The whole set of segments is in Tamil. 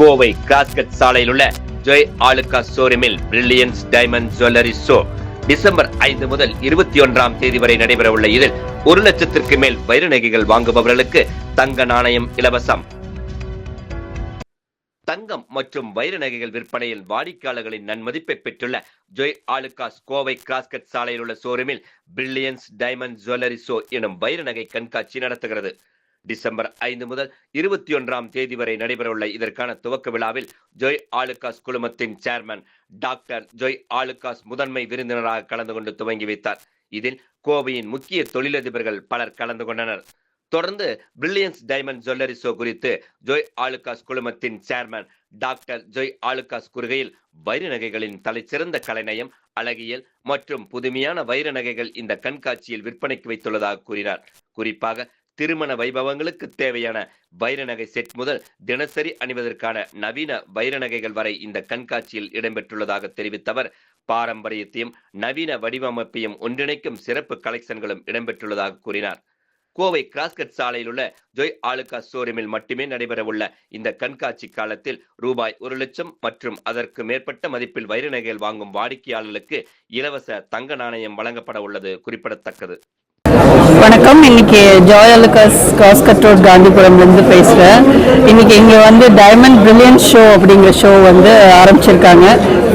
கோவை கிராஸ்கட் சாலையில் உள்ள ஜொய் ஆலுகா ஷோரூமில் brilliance diamond jewellery show December ஐந்து முதல் இருபத்தி ஒன்றாம் தேதி வரை நடைபெற உள்ள இதில் ஒரு லட்சத்திற்கு மேல் வைர நகைகள் வாங்குபவர்களுக்கு தங்க நாணயம் இலவசம். தங்கம் மற்றும் வைர நகைகள் விற்பனையில் வாடிக்கையாளர்களின் நன்மதிப்பை பெற்றுள்ள ஜொய் ஆலுகாஸ் கோவை கிராஸ்கட் சாலையில் உள்ள ஷோரூமில் பிரில்லியன்ஸ் டைமண்ட் ஜுவல்லரி ஷோ எனும் வைர நகை கண்காட்சி நடத்துகிறது. டிசம்பர் ஐந்து முதல் இருபத்தி ஒன்றாம் தேதி வரை நடைபெறவுள்ள இதற்கான துவக்க விழாவில் ஜொய் ஆலுகாஸ் குழுமத்தின் சேர்மன் டாக்டர் ஜொய் ஆலுகாஸ் முதன்மை விருந்தினராக கலந்து கொண்டு துவங்கி வைத்தார். இதில் கோவையின் முக்கிய தொழிலதிபர்கள் பலர் கலந்து கொண்டனர். தொடர்ந்து பிரில்லியன்ஸ் டைமண்ட் ஜுவல்லரி ஷோ குறித்து ஜொய் ஆலுகாஸ் குழுமத்தின் சேர்மன் டாக்டர் ஜொய் ஆலுகாஸ் கூறுகையில் வைர நகைகளின் தலைச்சிறந்த கலைநயம் அழகியல் மற்றும் புதுமையான வைர நகைகள் இந்த கண்காட்சியில் விற்பனைக்கு வைத்துள்ளதாக கூறினார். குறிப்பாக திருமண வைபவங்களுக்கு தேவையான வைர நகை செட் முதல் தினசரி அணிவதற்கான நவீன வைர நகைகள் வரை இந்த கண்காட்சியில் இடம்பெற்றுள்ளதாக தெரிவித்த அவர் பாரம்பரியத்தையும் நவீன வடிவமைப்பையும் ஒன்றிணைக்கும் சிறப்பு கலெக்ஷன்களும் இடம்பெற்றுள்ளதாக கூறினார். கோவை கிராஸ்கட் சாலையில் உள்ள ஜொய் ஆலுகா ஷோரூமில் மட்டுமே நடைபெறவுள்ள இந்த கண்காட்சி காலத்தில் ரூபாய் ஒரு லட்சம் மற்றும் அதற்கு மேற்பட்ட மதிப்பில் வைர நகைகள் வாங்கும் வாடிக்கையாளர்களுக்கு இலவச தங்க நாணயம் வழங்கப்பட உள்ளது குறிப்பிடத்தக்கது. வணக்கம். இன்னைக்கு ஜாய் அலுகாஸ் காஸ்கட் ரோட் காந்திபுரம்லேருந்து பேசுகிறேன் இன்னைக்கு இங்கே வந்து டைமண்ட் பிரில்லியன்ட் ஷோ அப்படிங்கிற ஷோ வந்து ஆரம்பிச்சிருக்காங்க.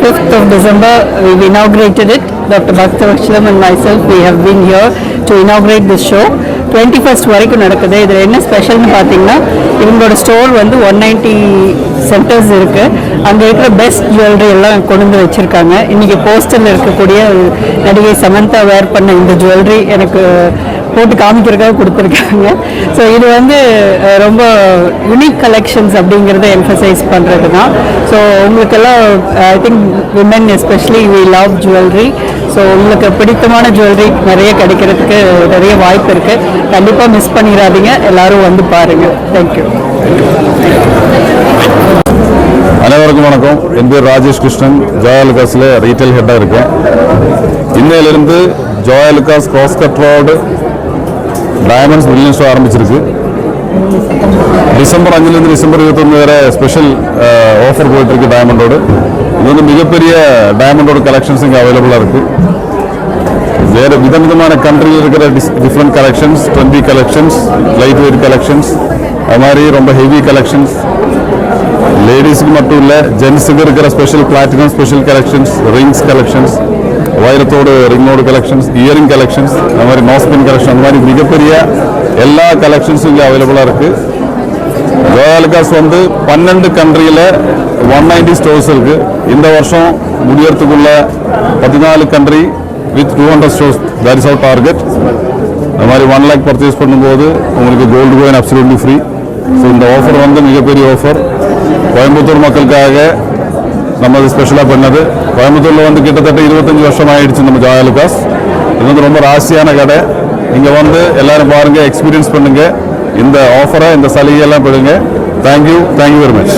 Fifth of December we inaugurated it doctor Bhaktavatsalam and myself we have been here to inaugurate this show twenty first வரைக்கும் நடக்குது. இதில் என்ன ஸ்பெஷல்னு பார்த்தீங்கன்னா இவங்களோட ஸ்டோர் வந்து ஒன் நைன்ட்டி சென்டர்ஸ் இருக்குது அங்கே இருக்கிற பெஸ்ட் ஜுவல்லரி எல்லாம் கொண்டு வந்து வச்சுருக்காங்க. இன்றைக்கி போஸ்டரில் இருக்கக்கூடிய நடிகை சமந்தா வேர் பண்ண இந்த ஜுவல்லரி எனக்கு போட்டு காமிக்கிறதுக்காக கொடுத்துருக்காங்க. ஸோ இது வந்து ரொம்ப யுனிக் கலெக்ஷன்ஸ் அப்படிங்கிறத எம்ஃபசைஸ் பண்ணுறது தான் ஸோ உங்களுக்கெல்லாம் I think women especially we love jewellery so உங்களுக்கு பிடித்தமான ஜுவல்லரி நிறைய கிடைக்கிறதுக்கு நிறைய வாய்ப்பு இருக்குது கண்டிப்பாக மிஸ் பண்ணிடாதீங்க. எல்லாரும் வந்து பாருங்கள் தேங்க்யூ அனைவருக்கும் வணக்கம். என் பேர் ராஜேஷ் கிருஷ்ணன். ஜோயாலுகாஸில் ரீட்டைல் ஹெட்டாக இருக்கேன். இன்னையிலிருந்து Joyalukkas Crosscut road diamonds billion show ஆரம்பிச்சிருக்கு. டிசம்பர் அஞ்சுலேருந்து டிசம்பர் இருபத்தொன்று வரை ஸ்பெஷல் ஆஃபர் uh, போயிட்டுருக்கு டயமண்டோடு இது வந்து மிகப்பெரிய டயமண்டோட கலெக்ஷன்ஸ் இங்கே அவைலபிளாக இருக்குது வேறு விதவிதமான கண்ட்ரியில் இருக்கிற this different collections twenty collections light weight collections அது மாதிரி ரொம்ப ஹெவி கலெக்ஷன்ஸ் லேடிஸுக்கு மட்டும் இல்லை ஜென்ஸுக்கு இருக்கிற special platinum special collections rings collections வைரத்தோடு ரிங்கோடு கலெக்ஷன்ஸ் இயரிங் கலெக்ஷன்ஸ் அது மாதிரி நோஸ்பின் கலெக்ஷன் அந்த மாதிரி மிகப்பெரிய எல்லா கலெக்ஷன்ஸும் இங்கே அவைலபிளாக இருக்குது ஜோயாலுகாஸ் வந்து பன்னெண்டு கண்ட்ரியில் ஒன் நைன்டி ஸ்டோர்ஸ் இருக்குது இந்த வருஷம் முடியறதுக்குள்ள பதினாலு country with two hundred stores that is our target அது மாதிரி ஒன் லேக் பர்ச்சேஸ் பண்ணும்போது உங்களுக்கு gold coin absolutely free so இந்த ஆஃபர் வந்து மிகப்பெரிய ஆஃபர் கோயம்புத்தூர் மக்களுக்காக நம்ம அது ஸ்பெஷலாக பண்ணது. கோயம்புத்தூரில் வந்து கிட்டத்தட்ட இருபத்தஞ்சி வருஷம் ஆயிடுச்சு நம்ம ஜாயாலுகாஸ் இது வந்து ரொம்ப ராசியான கடை. இங்கே வந்து எல்லாரும் பாருங்கள் எக்ஸ்பீரியன்ஸ் பண்ணுங்கள் இந்த ஆஃபரை இந்த சலுகையெல்லாம் பெறுங்க. Thank you thank you very much